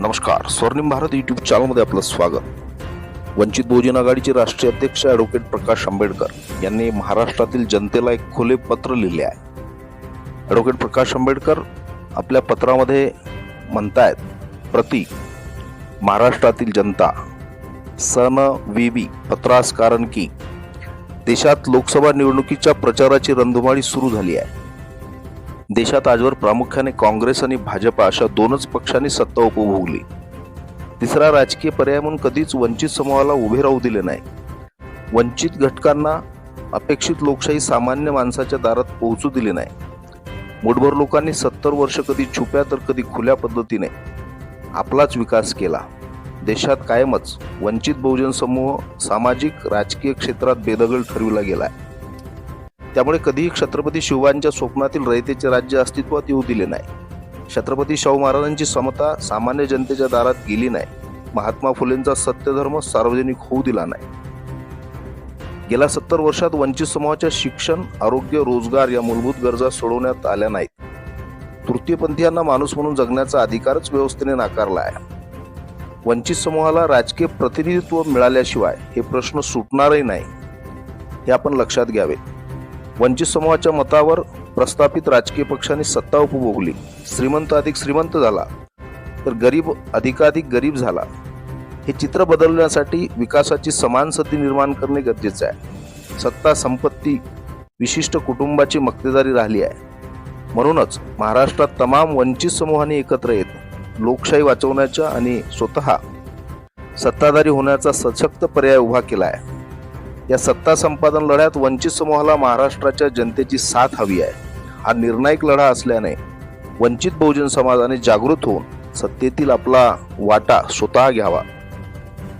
नमस्कार. स्वर्णिम भारत युट्यूब चॅनलमध्ये आपलं स्वागत. वंचित बहुजन आघाडीचे राष्ट्रीय अध्यक्ष ॲडव्होकेट प्रकाश आंबेडकर यांनी महाराष्ट्रातील जनतेला एक खुले पत्र लिहिले आहे. ॲडव्होकेट प्रकाश आंबेडकर आपल्या पत्रामध्ये म्हणतायत प्रति महाराष्ट्रातील जनता सन विबी पत्रास कारण की देशात लोकसभा निवडणुकीच्या प्रचाराची रणधुमाळी सुरू झाली आहे. देशात आजवर प्रामुख्याने काँग्रेस आणि भाजपा अशा दोनच पक्षांनी सत्ता उपभोगली. तिसरा राजकीय पर्याय म्हणून कधीच वंचित समूहाला उभे राहू दिले नाही. वंचित घटकांना अपेक्षित लोकशाही सामान्य माणसाच्या दारात पोहोचू दिली नाही. मुठभर लोकांनी सत्तर वर्ष कधी छुप्या तर कधी खुल्या पद्धतीने आपलाच विकास केला. देशात कायमच वंचित बहुजन समूह सामाजिक राजकीय क्षेत्रात बेदगल ठरविला गेलाय. त्यामुळे कधीही छत्रपती शिवांच्या स्वप्नातील रयतेचे राज्य अस्तित्वात येऊ दिले नाही. छत्रपती शाहू महाराजांची समता सामान्य जनतेच्या दारात गेली नाही. महात्मा फुलेंचा सत्यधर्म सार्वजनिक होऊ दिला नाही. गेल्या सत्तर वर्षात वंचित समूहाच्या शिक्षण आरोग्य रोजगार या मूलभूत गरजा सोडवण्यात आल्या नाहीत. तृतीयपंथीयांना माणूस म्हणून जगण्याचा अधिकारच व्यवस्थेने नाकारला आहे. वंचित समूहाला राजकीय प्रतिनिधित्व मिळाल्याशिवाय हे प्रश्न सुटणारही नाही हे आपण लक्षात घ्यावे. वंचित समूहाच्या मतावर प्रस्थापित राजकीय पक्षांनी सत्ता उपभोगली. श्रीमंत अधिक श्रीमंत झाला तर गरीब अधिकाधिक गरीब झाला. हे चित्र बदलण्यासाठी विकासाची समान संधी निर्माण करणे गरजेचे आहे. सत्ता संपत्ती विशिष्ट कुटुंबाची मक्तेदारी राहिली आहे. म्हणूनच महाराष्ट्रात तमाम वंचित समूहांनी एकत्र येत लोकशाही वाचवण्याच्या आणि स्वतः सत्ताधारी होण्याचा सशक्त पर्याय उभा केला आहे. या सत्ता संपादन लढ्यात वंचित समूहाला महाराष्ट्राच्या जनतेची साथ हवी आहे. हा निर्णायक लढा असल्याने वंचित बहुजन समाजाने जागृत होऊन सत्तेतील आपला वाटा स्वतः घ्यावा.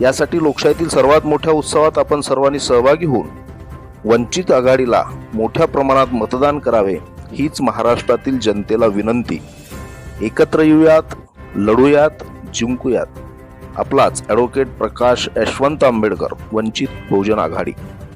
यासाठी लोकशाहीतील सर्वात मोठ्या उत्सवात आपण सर्वांनी सहभागी होऊन वंचित आघाडीला मोठ्या प्रमाणात मतदान करावे हीच महाराष्ट्रातील जनतेला विनंती. एकत्र येऊयात लढूयात जिंकूयात. आपलाच ॲडव्होकेट प्रकाश यशवंत आंबेडकर वंचित बहुजन आघाडी.